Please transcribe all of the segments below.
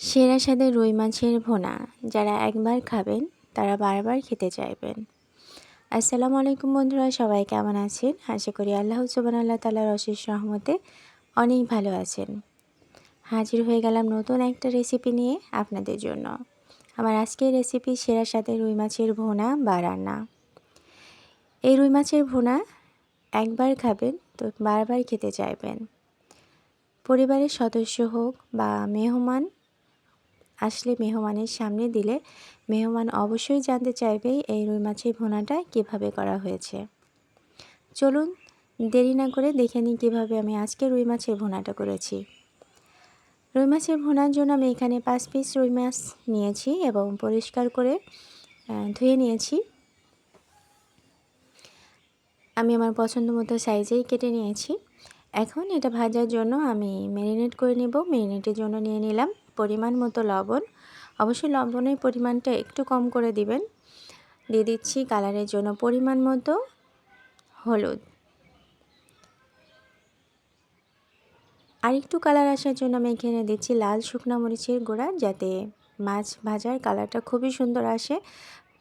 সেরা স্বাদের রুই মাছের ভোনা, যারা একবার খাবেন, তারা বারবার খেতে চাইবেন। আসসালামু আলাইকুম বন্ধুরা, সবাই কেমন আছেন? আশা করি আল্লাহ সুবান আল্লাহ তালার অশেষ রহমতে অনেক ভালো আছেন। হাজির হয়ে গেলাম নতুন একটা রেসিপি নিয়ে আপনাদের জন্য। আমার আজকের রেসিপি সেরা স্বাদের রুই মাছের ভোনা বা রান্না। এই রুই মাছের ভোনা একবার খাবেন, তো বারবার খেতে চাইবেন। পরিবারের সদস্য হোক বা মেহমান আসলে মেহমানের সামনে দিলে মেহমান অবশ্যই জানতে চাইবে এই রুই মাছের ভোনাটা কীভাবে করা হয়েছে। চলুন দেরি না করে দেখে নিই কীভাবে আমি আজকে রুই মাছের ভোনাটা করেছি। রুই মাছের ভোনার জন্য আমি এখানে পাঁচ পিস রুই মাছ নিয়েছি এবং পরিষ্কার করে ধুয়ে নিয়েছি। আমি আমার পছন্দ মতো সাইজেই কেটে নিয়েছি। এখন এটা ভাজার জন্য আমি ম্যারিনেট করে নেব। ম্যারিনেটের জন্য নিয়ে নিলাম পরিমাণ মতো লবণ। অবশ্যই লবণের পরিমাণটা একটু কম করে দিবেন। দিয়ে দিচ্ছি কালারের জন্য পরিমাণ মতো হলুদ। আর একটু কালার আসার জন্য আমি এখানে দিচ্ছি লাল শুকনো মরিচের গুঁড়া, যাতে মাছ ভাজার কালারটা খুবই সুন্দর আসে।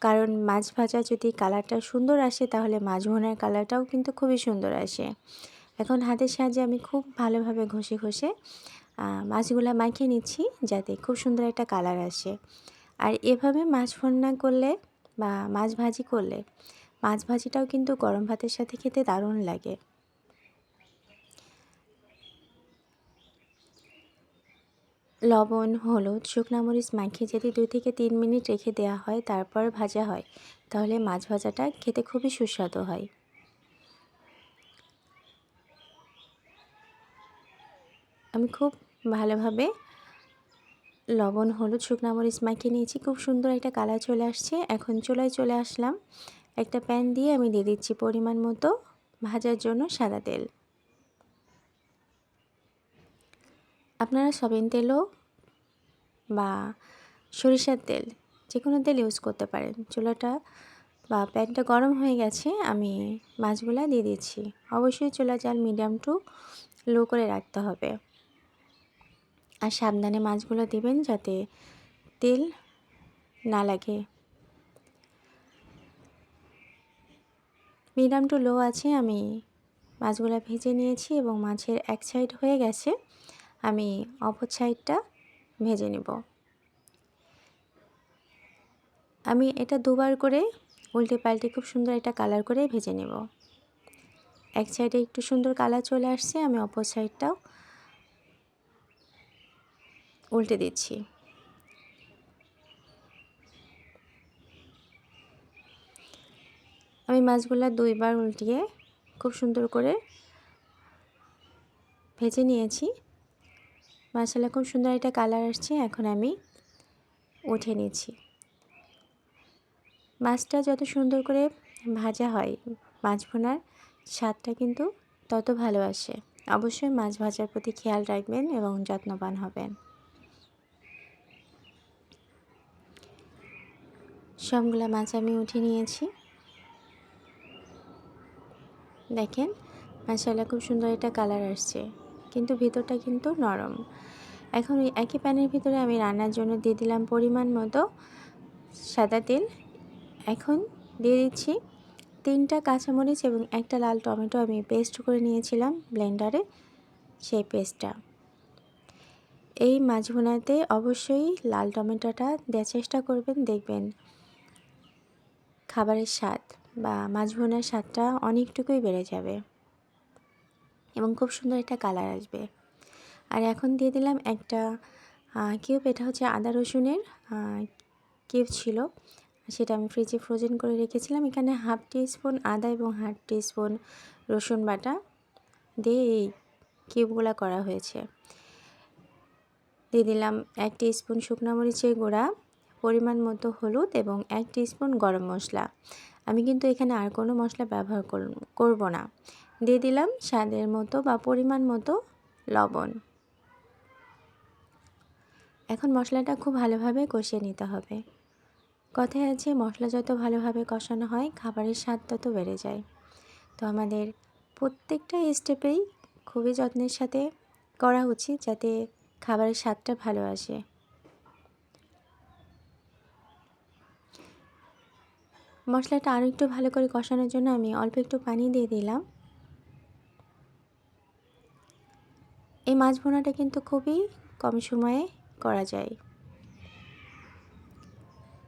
কারণ মাছ ভাজা যদি কালারটা সুন্দর আসে, তাহলে মাছ ভোনার কালারটাও কিন্তু খুবই সুন্দর আসে। এখন হাতের সাহায্যে আমি খুব ভালোভাবে ঘষে ঘষে মাছগুলো মাখিয়ে নিচ্ছি যাতে খুব সুন্দর একটা কালার আসে। আর এভাবে মাছ ফোড়না করলে বা মাছ ভাজি করলে মাছ ভাজিটাও কিন্তু গরম ভাতের সাথে খেতে দারুণ লাগে। লবণ, হলুদ, শুকনা মরিচ মাখিয়ে যদি দুই থেকে তিন মিনিট রেখে দেওয়া হয়, তারপর ভাজা হয়, তাহলে মাছ ভাজাটা খেতে খুবই সুস্বাদু হয়। আমি খুব ভালোভাবে। লবণ, হলুদ, শুকনা মরিচ মাখিয়ে নিয়েছি। খুব সুন্দর একটা কালার চলে আসছে। এখন চুলায় চলে আসলাম। একটা প্যান দিয়ে আমি দিয়ে দিচ্ছি পরিমাণ মতো ভাজার জন্য সাদা তেল। আপনারা সবিন তেলও বা সরিষার তেল যে কোনো তেল ইউজ করতে পারেন। চুলাটা বা প্যানটা গরম হয়ে গেছে, আমি মাছগুলো দিয়ে দিচ্ছি। অবশ্যই চুলা জাল মিডিয়াম টু লো করে রাখতে হবে। আর সাবধানে মাছগুলো দিবেন যাতে তেল না লাগে। মিডিয়াম টু লো আছে, আমি মাছগুলো ভেজে নিয়েছি এবং মাছের এক সাইড হয়ে গেছে, আমি অপর সাইডটা ভেজে নেব। আমি এটা দুবার করে উল্টে পাল্টে খুব সুন্দর একটা কালার করে ভেজে নেব। এক সাইডে একটু সুন্দর কালার চলে আসছে, আমি অপর সাইডটাও উল্টে দিচ্ছি। আমি মাছগুলা দুইবার উল্টিয়ে খুব সুন্দর করে ভেজে নিয়েছি। মাছালা খুব সুন্দর একটা কালার আসছে, এখন আমি উঠে নিচ্ছি। মাছটা যত সুন্দর করে ভাজা হয়, মাছ ভোনার স্বাদটা কিন্তু তত ভালো আসে। অবশ্যই মাছ ভাজার প্রতি খেয়াল রাখবেন এবং যত্নবান হবেন। সবগুলো মাছ আমি উঠে নিয়েছি। দেখেন মাসাল্লাহ খুব সুন্দর একটা কালার আসছে। কিন্তু ভিতরটা কিন্তু নরম। এখন ওই একই প্যানের ভিতরে আমি রান্নার জন্য দিয়ে দিলাম পরিমাণ মতো সাদা তেল। এখন দিয়ে দিচ্ছি তিনটা কাঁচামরিচ এবং একটা লাল টমেটো আমি পেস্ট করে নিয়েছিলাম ব্লেন্ডারে সেই পেস্টটা। এই মাছ ভুনাতে অবশ্যই লাল টমেটোটা দেওয়ার চেষ্টা করবেন, দেখবেন খাবারের স্বাদ বা মাছ ভুনার স্বাদটা অনেকটুকুই বেড়ে যাবে। এবং খুব সুন্দর একটা কালার আসবে। আর এখন দিয়ে দিলাম একটা কিউব। এটা হচ্ছে আদা রসুনের কিউব ছিল। সেটা আমি ফ্রিজে ফ্রোজেন করে রেখেছিলাম। এখানে হাফ স্পুন আদা এবং হাফ স্পুন রসুন বাটা দিয়ে এই কিউবগুলো করা হয়েছে। দিয়ে দিলাম এক স্পুন শুকনো মরিচের গুঁড়া। পরিমাণ মতো হলুদ এবং এক স্পুন গরম মশলা। আমি কিন্তু এখানে আর কোনো মশলা ব্যবহার করব না। দিয়ে দিলাম স্বাদের মতো বা পরিমাণ মতো লবণ। এখন মশলাটা খুব ভালোভাবে কষিয়ে নিতে হবে। কথায় আছে, মশলা যত ভালোভাবে কষানো হয়, খাবারের স্বাদ তত বেড়ে যায়। তো আমাদের প্রত্যেকটা স্টেপেই খুবই যত্নের সাথে করা উচিত যাতে খাবারের স্বাদটা ভালো আসে। মশলাটা আরও একটু ভালো করে কষানোর জন্য আমি অল্প একটু পানি দিয়ে দিলাম। এই মাছ ভোনাটা কিন্তু খুবই কম সময়ে করা যায়।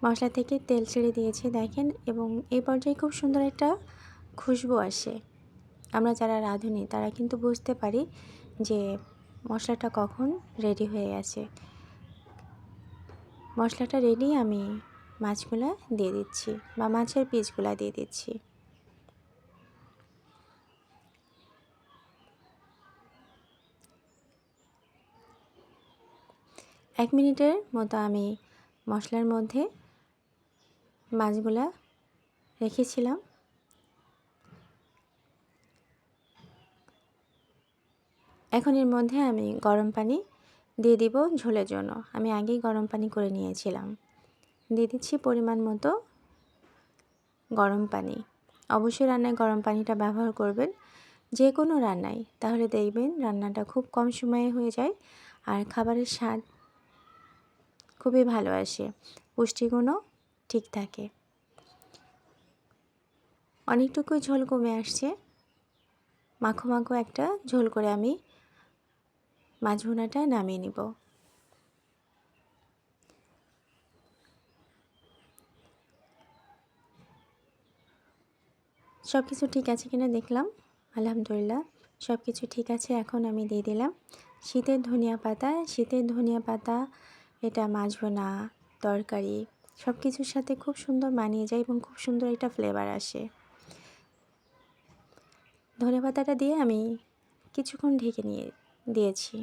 মশলা থেকে তেল ছেড়ে দিয়েছে, দেখেন, এবং এই পর্যায়ে খুব সুন্দর একটা খুশবু আসে। আমরা যারা রাঁধুনি, তারা কিন্তু বুঝতে পারি যে মশলাটা কখন রেডি হয়ে গেছে। মশলাটা রেডি আমি মাছগুলা দিয়ে দিচ্ছি বা মাছের পিসগুলা দিয়ে দিচ্ছি। এক মিনিটের মতো আমি মশলার মধ্যে মাছগুলা রেখেছিলাম। এখন এর মধ্যে আমি গরম পানি দিয়ে দিব ঝোলের জন্য। আমি আগেই গরম পানি করে নিয়েছিলাম। দিয়ে দিচ্ছি পরিমাণ মতো গরম পানি। অবশ্যই রান্নায় গরম পানিটা ব্যবহার করবেন যে কোনো রান্নায়। তাহলে দেখবেন রান্নাটা খুব কম সময়ে হয়ে যায় আর খাবারের স্বাদ খুবই ভালো আসে, পুষ্টিগুণও ঠিক থাকে। অনেকটুকু ঝোল কমে আসছে। মাখো মাখো একটা ঝোল করে আমি মাছ নামিয়ে নিব। সব কিছু ঠিক আছে কিনা দেখলাম, আলহামদুলিল্লাহ। সব কিছু ঠিক আছে, এখন আমি দিয়ে দিলাম। শীতের ধনিয়া পাতা, শীতের ধনিয়া পাতা, এটা মাছ ভোনা তরকারি সব কিছুর সাথে খুব সুন্দর মানিয়ে যায় এবং খুব সুন্দর একটা ফ্লেভার আসে। ধনে পাতাটা দিয়ে আমি কিছুক্ষণ ঢেকে নিয়ে, দিয়েছি।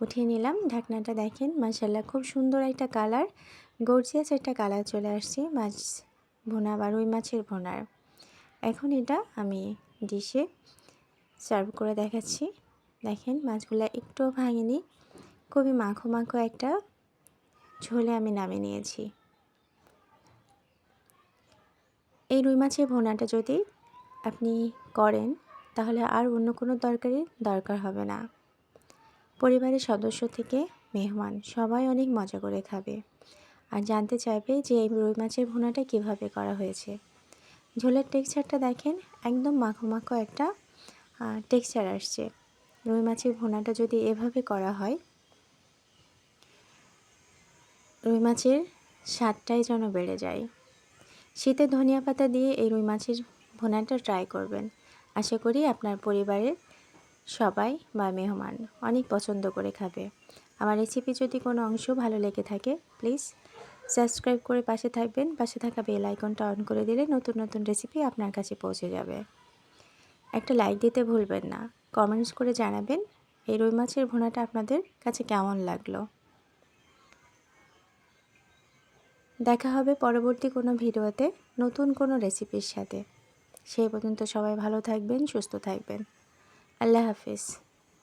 উঠিয়ে নিলাম, ঢাকনাটা দেখেন মাসাল্লাহ খুব সুন্দর একটা কালার গর্জিয়াস একটা কালার চলে আসছে মাছ ভোনা বা রুই মাছের ভোনার। এখন এটা আমি ডিশে সার্ভ করে দেখাচ্ছি। দেখেন, মাছগুলো একটুও ভাঙেনি। খুবই মাখো মাখো একটা ঝোলে আমি নামিয়ে নিয়েছি। এই রুই মাছের ভোনাটা যদি আপনি করেন, তাহলে আর অন্য কোনো তরকারি দরকার হবে না। পরিবারের সদস্য থেকে মেহমান, সবাই অনেক মজা করে খাবে। আর জানতে চাইবে যে এই রুই মাছের ভোনাটা কীভাবে করা হয়েছে। ঝোলের টেক্সচারটা দেখেন, একদম মাখো মাখো একটা টেক্সচার আসছে। রুই মাছের ভুনাটা যদি এভাবে করা হয়, রুই মাছের স্বাদটাই যেন বেড়ে যায়। শীতে ধনিয়া পাতা দিয়ে এই রুই মাছের ভুনাটা ট্রাই করবেন। আশা করি আপনার পরিবারের সবাই বা মেহমান অনেক পছন্দ করে খাবে। আমার রেসিপি যদি কোনো অংশ ভালো লেগে থাকে প্লিজ সাবস্ক্রাইব করে পাশে থাকবেন। পাশে থাকা বেল আইকনটা অন করে দিলে নতুন নতুন রেসিপি আপনার কাছে পৌঁছে যাবে। একটা লাইক দিতে ভুলবেন না। কমেন্টস করে জানাবেন এই রুই মাছের ভুনাটা আপনাদের কাছে কেমন লাগল। দেখা হবে পরবর্তী কোনো ভিডিওতে নতুন কোনো রেসিপির সাথে। সেই পর্যন্ত সবাই ভালো থাকবেন, সুস্থ থাকবেন। আল্লাহ হাফিজ।